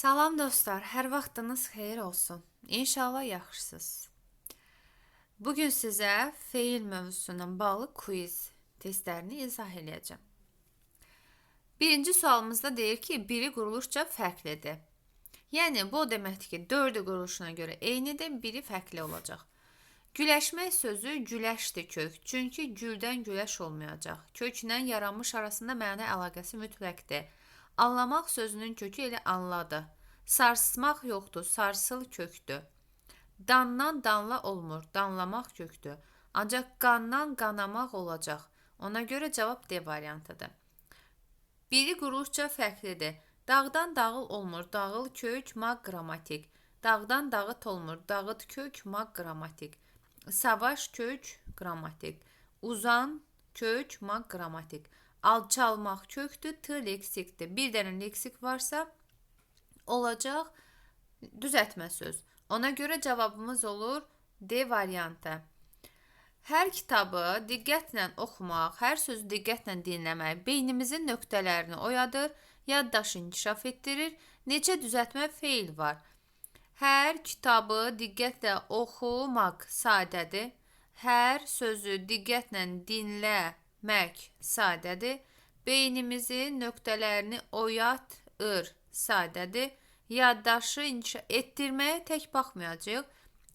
Salam dostlar, hər vaxtınız xeyir olsun. İnşallah yaxşısınız. Bu gün sizə feil mövzusundan bağlı quiz testlərini izah edəcəm. Birinci sualımızda deyir ki, biri quruluşca fərqlidir. Yəni bu deməkdir ki, 4-ü quruluşuna görə eynidir, biri fərqli olacaq. Güləşmək sözü güləşdir kök. Çünki güldən güləş olmayacaq. Köklə yaranmış arasında məna əlaqəsi mütləqdir. Anlamaq sözünün kökü elə anladı. Sarsmaq yoxdur, sarsıl kökdür. Dandan danla olmur, danlamaq kökdür. Ancaq qandan qanamaq olacaq. Ona görə cavab D variantıdır. Biri quruluşca fərqlidir. Dağdan dağıl olmur, dağıl kök, maq qrammatik. Dağdan dağıt olmur, dağıt kök, maq qrammatik. Savaş kök, qrammatik. Uzan kök, maq qrammatik. Alçalmaq kökdür, t leksikdir. Bir dənə leksik varsa olacaq düzəltmə söz. Ona görə cavabımız olur D variantı. Hər kitabı diqqətlə oxumaq, hər sözü diqqətlə dinləmək beynimizin nöqtələrini oyadır, yaddaşı inkişaf etdirir. Neçə düzəltmə feil var. Hər kitabı diqqətlə oxumaq sadədir. Hər sözü diqqətlə dinləmək sadədir. Beynimizin nöqtələrini oyatır sadədir. Yaddaşı inkişaf etdirməyə tək baxmayacağıq.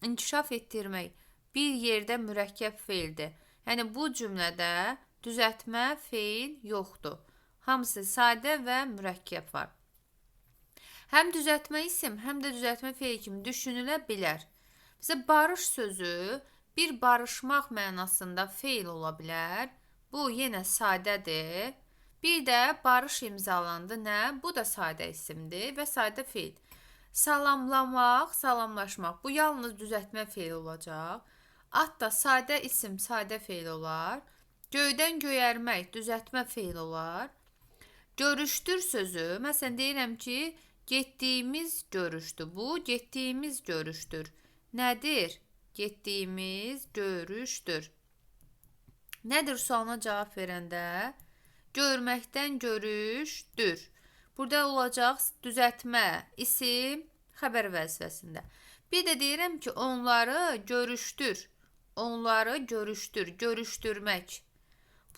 İnkişaf etdirmək bir yerdə mürəkkəb feildir. Yəni bu cümlədə düzəltmə feil yoxdur. Hamısı sadə və mürəkkəb var. Həm düzəltmə isim, həm də düzəltmə feil kimi düşünülə bilər. Bizə barış sözü bir barışmaq mənasında feil ola bilər. Bu yenə sadədir. Bir də barış imzalandı. Nə? Bu da sadə isimdir və sadə feil. Salamlamaq, salamlaşmaq. Bu yalnız düzəltmə feil olacaq. At da sadə isim, sadə feil olar. Göydən göyərmək düzəltmə feil olar. Görüşdür sözü, məsələn deyirəm ki, getdiyimiz görüşdür. Bu getdiyimiz görüşdür. Nədir? Getdiyimiz görüşdür. Nədir sualına cavab verəndə? Görməkdən görüşdür. Burada olacaq düzəltmə, isim, xəbər vəzifəsində. Bir də deyirəm ki, onları görüşdür. Onları görüşdür, görüşdürmək.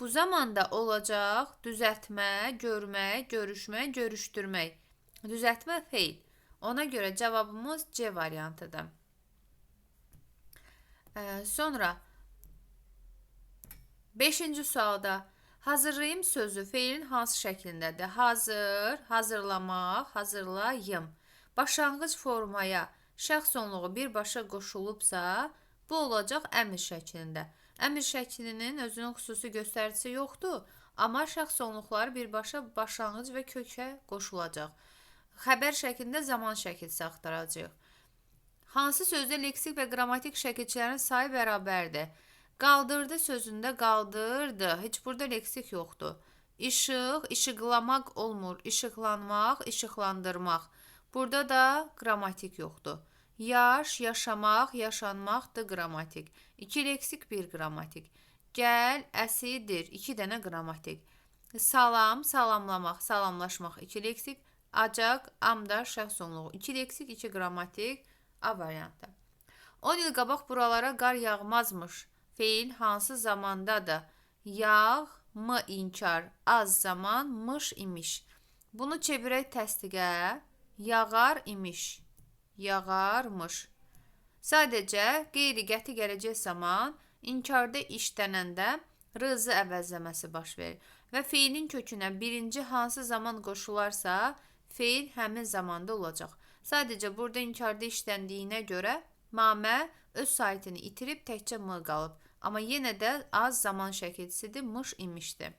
Bu zamanda olacaq düzəltmə, görmək, görüşmək, görüşdürmək. Düzəltmə feil. Ona görə cavabımız C variantıdır. Ee, sonra 5-ci sualda hazırlayım sözü feilin hansı şəklindədir? Hazır, hazırlamaq, hazırlayım. Başlanğıc formaya şəxs onluğu birbaşa qoşulubsa, bu olacaq əmr şəklində. Əmr şəklinin özünün xüsusi göstəricisi yoxdur, amma şəxs onluqları birbaşa başlanğıc və kökə qoşulacaq. Xəbər şəklində zaman şəkilsi axtaracağıq. Hansı sözdə leksik və qrammatik şəkilçilərin sayı bərabərdir? Qaldırdı sözündə qaldırdı. Heç burada leksik yoxdur. İşıq, işıqlamaq olmur. İşıqlanmaq, işıqlandırmaq. Burada da qrammatik yoxdur. Yaş, yaşamaq, yaşanmaqdır qrammatik. 2 leksik, 1 qrammatik. Gəl,əsidir, 2 dənə qrammatik. Salam, salamlamaq, salamlaşmaq 2 leksik. Acaq, amdar, şəxs onluğu 2 leksik, 2 qrammatik. A variantı. 10 il qabaq buralara qar yağmazmış. Feil hansı zamandadır? Yağ, mı inkar, az zamanmış imiş. Bunu çevirək təsdiqə. Yağar imiş. Yağarmış. Sadəcə qeyri-qəti gələcək zaman inkarda işlənəndə rızı əvəzləməsi baş verir və feilin kökünə birinci hansı zaman qoşularsa, feil həmin zamanda olacaq. Sadəcə burada inkarda işləndiyinə görə mamə öz saytını itirib təkcə mı qalıb. Amma yenə də az zaman şəkilçisidir, mış imişdir.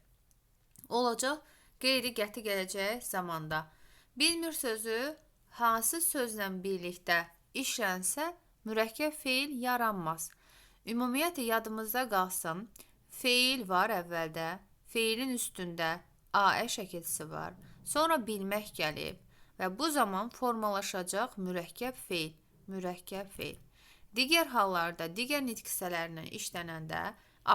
Olacaq qeyri-qəti gələcək zamanda. Bilmir sözü hansı sözlə birlikdə işlənsə, mürəkkəb feil yaranmaz. Ümumiyyətlə yadımızda qalsın, feil var əvvəldə, feilin üstündə AE şəkilçisi var. Sonra bilmək gəlib və bu zaman formalaşacaq mürəkkəb feil, mürəkkəb feil. Digər hallarda, digər nitq hissələrindən işlənəndə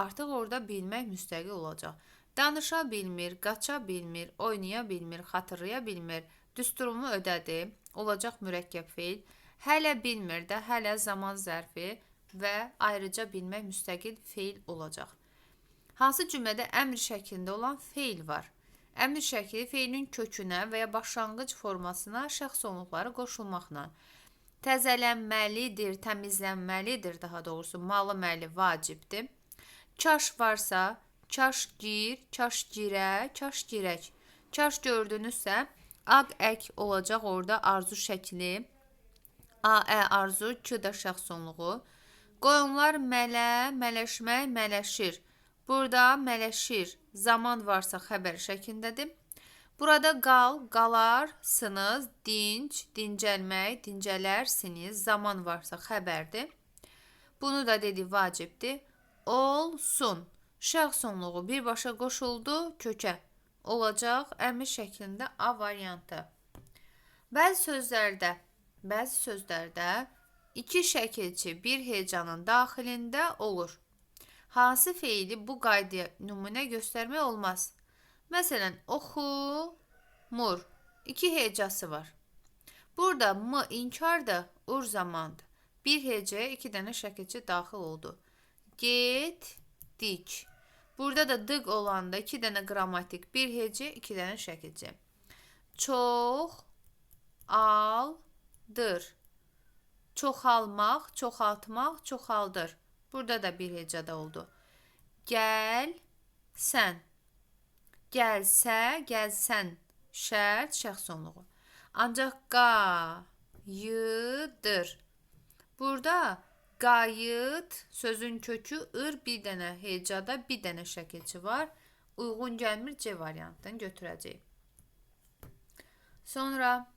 artıq orada bilmək müstəqil olacaq. Danışa bilmir, qaça bilmir, oynaya bilmir, xatırlaya bilmir, düsturumu ödədi. Olacaq mürəkkəb feil. Hələ bilmir də, hələ zaman zərfi və ayrıca bilmək müstəqil feil olacaq. Hansı cümlədə əmr şəklində olan feil var? Əmr şəkli feilin kökünə və ya başlanğıc formasına şəxs onluqları qoşulmaqla təzələnməlidir, təmizlənməlidir daha doğrusu, malı məli vacibdir. Kaş varsa, kaş gir, kaş girə, kaş girək. Kaş gördünüzsə, aq ek olacaq orada arzu şəkli. A, ə arzu, Q da şəxs onluğu. Qoyunlar mələ, mələşmək, mələşir. Burada mələşir. Zaman varsa xəbər şəklindədir. Burada qal, qalarsınız, dinc, dincəlmək, dincələrsiniz. Zaman varsa xəbərdir. Bunu da dedi vacibdir. Olsun. Şəxs onluğu birbaşa qoşuldu kökə. Olacaq əmr şəklində A variantı. Bəzi sözlərdə, bəzi sözlərdə iki şəkilçi bir hecanın daxilində olur. Hansı feili bu qaydaya nümunə göstərmək olmaz. Məsələn, oxumur. İki hecası var. Burada m inkardır, ur zamandır. Bir hecəyə iki dənə şəkilçi daxil oldu. Getdik. Burada da dık olanda iki dənə qrammatik, bir hecə, iki dənə şəkilçi. Çox aldır. Çoxalmaq, çoxaltmaq, çoxaldır. Burada da bir hecədə oldu. Gəl, sən. Gəlsə, gəlsən. Şərt, şəxs onluğu. Ancaq qayıdır. Burada qayıt sözün kökü ır bir dənə hecada bir dənə şəkilçi var. Uyğun gəlmir C variantını götürəcəyik. Sonra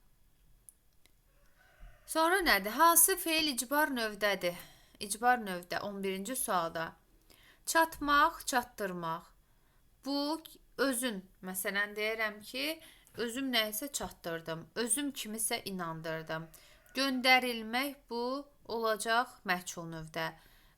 Sonra nədir? Hansı feil icbar növdədir? İcbar növdə 11-ci sualda. Çatmaq, çatdırmaq. Bu özün, məsələn deyirəm ki, özüm nəyisə çatdırdım, özüm kimisə inandırdım. Göndərilmək bu olacaq məchul növdə.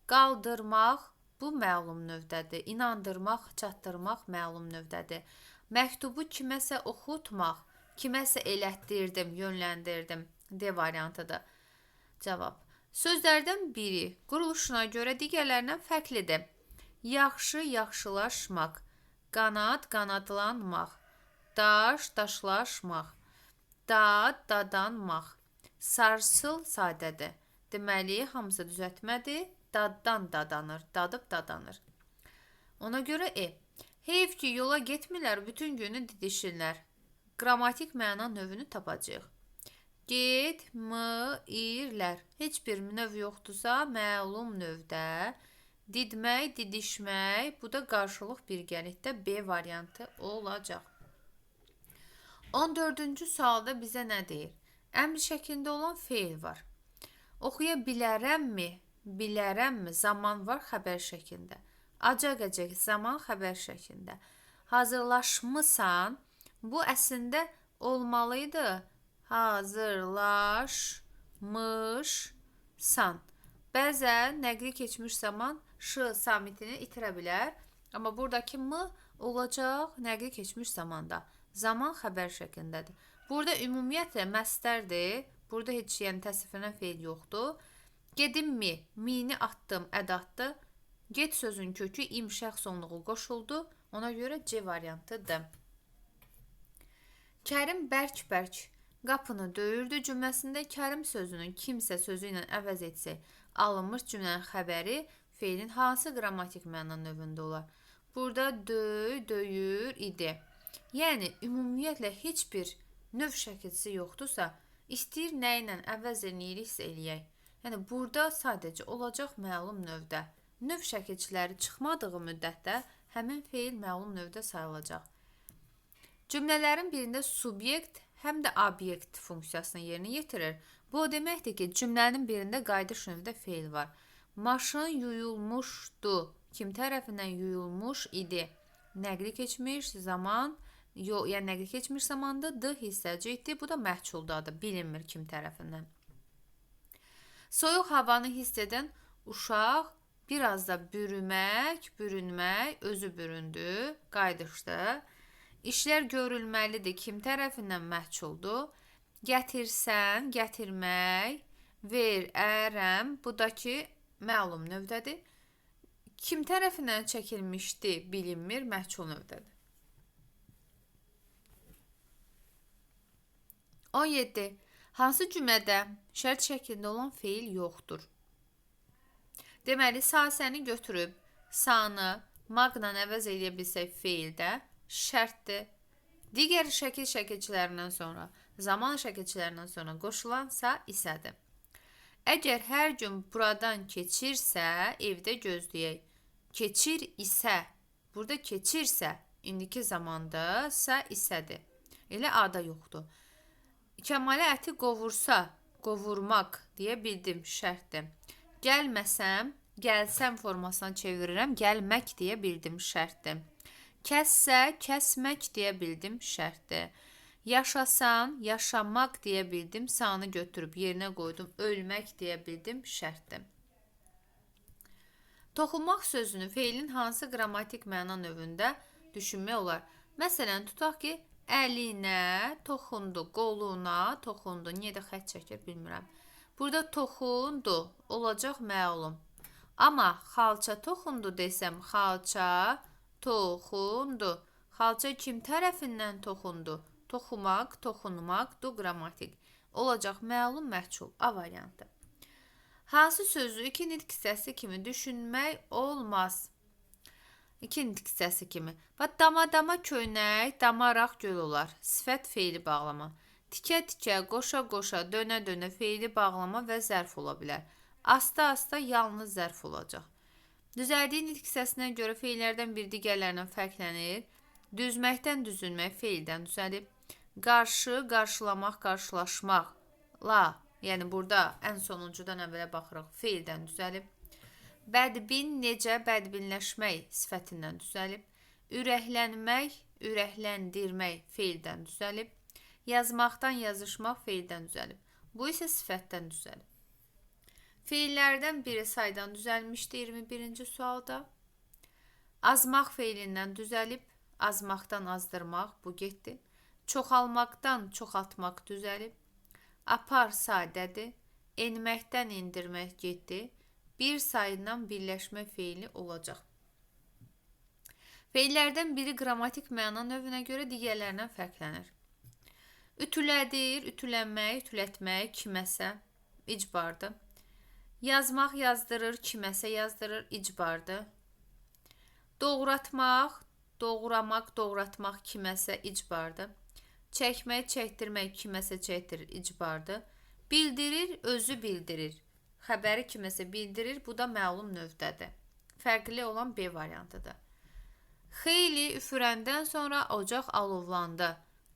Qaldırmaq bu məlum növdədir. İnandırmaq, çatdırmaq məlum növdədir. Məktubu kiməsə oxutmaq, kiməsə elətdirdim, yönləndirdim. D variantıdır. Cavab. Sözlərdən biri quruluşuna görə digərlərindən fərqlidir. Yaxşı, yaxşılaşmaq, qanad, qanadlanmaq, daş, daşlaşmaq, dad, dadanmaq, sarsıl sadədir. Deməli, hamısı düzəltmədir. Daddan dadanır, dadıb dadanır. Ona görə E. Heyf ki, yola getmirlər, bütün günü didişirlər. Qrammatik məna növünü tapacağıq. Getmirlər. Heç bir növ yoxdursa, məlum növdə didmək, didişmək, bu da qarşılıq birgəlikdə B variantı olacaq. 14-cü sualda bizə nə deyir? Əmr şəklində olan feil var. Oxuya bilərəmmi? Bilərəmmi? Zaman var xəbər şəklində. Acaq-acaq zaman xəbər şəklində. Hazırlaşmısan? Bu əslində olmalıydı hazırlaşmışsan. Bəzən nəqli keçmiş zaman ş samitini itirə bilər. Amma buradakı m olacaq nəqli keçmiş zamanda. Zaman xəbər şəklindədir. Burada ümumiyyətlə məstərdir. Burada heç yəni təsviflənən feil yoxdur. Gedim mi? Mini atdım, ədatdır. Get sözün kökü im şəxs onluğu qoşuldu. Ona görə C variantıdır. Kərim bərk-bərk Qapını döyürdü cümləsində Kərim sözünün kimsə sözü ilə əvəz etsə, alınmış cümlənin xəbəri feilin hansı qrammatik məna növündə olar? Burada döy, döyür idi. Yəni ümumiyyətlə heç bir növ şəkilçisi yoxdursa, istəyir nə ilə əvəz eləyiriksə eləyək. Yəni burada sadəcə olacaq məlum növdə. Növ şəkilçiləri çıxmadığı müddətdə həmin feil məlum növdə sayılacaq. Cümlələrin birində subyekt həm də obyekt funksiyasını yerinə yetirir. Bu deməkdir ki, cümlənin birində qayıdış növdə feil var. Maşın yuyulmuşdu. Kim tərəfindən yuyulmuş idi? Nəqli keçmiş zaman, yox, yəni nəqli keçmiş zamanda d hissəcikdir. Bu da məhculdadır, bilinmir kim tərəfindən. Soyuq havanı hiss edən uşaq biraz da bürümək, bürünmək, özü büründü, qayıdışdı. İşlər görülməlidir. Kim tərəfindən məhculdur? Gətirsən, gətirmək, ver, ərəm, bu da ki məlum növdədir. Kim tərəfindən çəkilmişdi bilinmir, məhçul növdədir. 17. Hansı cümlədə şərt şəklində olan feil yoxdur? Deməli, sasəni götürüb sanı maqla əvəz edə bilsək feildə şərtdir. Digər şəkil şəkilçilərindən sonra, zaman şəkilçilərindən sonra qoşulansa isədir. Əgər hər gün buradan keçirsə, evdə gözləyək. Keçir isə, burada keçirsə, indiki zamanda sa isədir. Elə ada yoxdur. Kəmalə əti qovursa, qovurmaq deyə bildim şərtdir. Gəlməsəm, gəlsəm formasına çevirirəm, gəlmək deyə bildim şərtdir. Kəssə, kəsmək deyə bildim şərtdir. Yaşasan, yaşamaq deyə bildim, sanı götürüb yerinə qoydum, ölmək deyə bildim şərtdir. Toxunmaq sözünü feilin hansı qrammatik məna növündə düşünmək olar? Məsələn, tutaq ki, əlinə toxundu, qoluna toxundu. Niyə də xətt çəkir bilmirəm. Burada toxundu olacaq məlum. Amma xalça toxundu desəm, xalça toxundu. Xalça kim tərəfindən toxundu? Toxumaq, toxunmaq, do qrammatik. Olacaq məlum məhçul A variantı. Hansı sözü iki nitq hissəsi kimi düşünmək olmaz? İki nitq hissəsi kimi. Bax dama-dama köynək, damaraq göl olar. Sifət feili bağlama. Tikə-tikə, qoşa-qoşa, dönə-dönə feili bağlama və zərf ola bilər. Asta-asta yalnız zərf olacaq. Düzəldiyi nitq hissəsinə görə feillərdən biri digərlərindən fərqlənir. Düzməkdən düzülmək feildən düzəlib. Qarşı, qarşılamaq, qarşılaşmaq. La, yəni burada ən sonuncudan əvvələ baxırıq. Feildən düzəlib. Bədbin necə bədbinləşmək sifətindən düzəlib. Ürəklənmək, ürəkləndirmək feildən düzəlib. Yazmaqdan yazışmaq feildən düzəlib. Bu isə sifətdən düzəlib. Feillərdən biri saydan düzəlmişdi 21-ci sualda. Azmaq feilindən düzəlib, azmaqdan azdırmaq bu getdi. Çoxalmaqdan çoxaltmaq düzəlib. Apar sadədir. Enməkdən indirmək getdi bir sayından birləşmə feili olacaq. Feillərdən biri qrammatik məna növünə görə digərlərindən fərqlənir. Ütülədir, ütülənmək, ütülətmək kiməsə icbardır. Yazmaq yazdırır, kiməsə yazdırır, icbardır. Doğratmaq, doğramaq, doğratmaq kiməsə icbardır. Çəkmək, çəkdirmək kiməsə çəkdirir, icbardır. Bildirir, özü bildirir xəbəri kiməsə bildirir. Bu da məlum növdədir. Fərqli olan B variantıdır. Xeyli üfürəndən sonra ocaq alovlandı.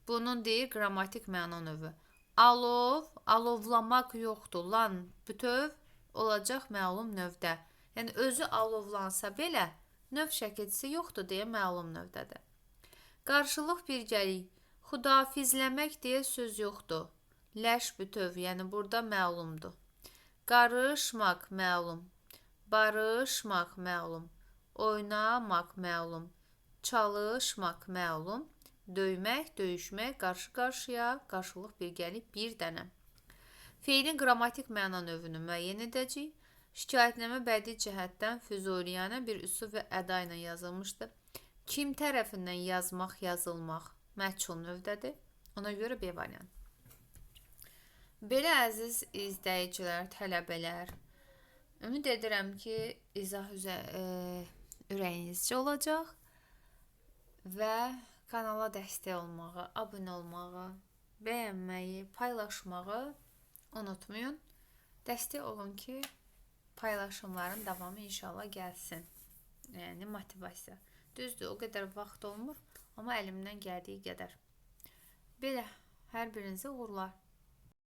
Bunun deyir qrammatik məna növü. Alov, alovlamaq yoxdur. Lan bütöv olacaq məlum növdə. Yəni özü alovlansa belə növ şəkilçisi yoxdur deyə məlum növdədir. Qarşılıq birgəlik, xudafizləmək deyə söz yoxdur. Ləş bütöv, yəni burada məlumdur. Qarışmaq məlum. Barışmaq məlum. Oynamaq məlum. Çalışmaq məlum. Döymək, döyüşmək, qarşı-qarşıya, qarşılıq birgəlik bir dənə. Feilin qrammatik məna növünü müəyyən edəcəyik. Şikayətnamə bədii cəhətdən füzuliyana bir üsul və əda ilə yazılmışdır. Kim tərəfindən yazmaq, yazılmaq məchul növdədir. Ona görə B variantı. Belə əziz izləyicilər, tələbələr, ümid edirəm ki, izah üzə e, ürəyinizcə olacaq və kanala dəstək olmağı, abunə olmağı, bəyənməyi, paylaşmağı unutmayın. Dəstək olun ki, paylaşımların davamı inşallah gəlsin. Yəni motivasiya. Düzdür, o qədər vaxt olmur, amma əlimdən gəldiyi qədər. Belə hər birinizə uğurlar.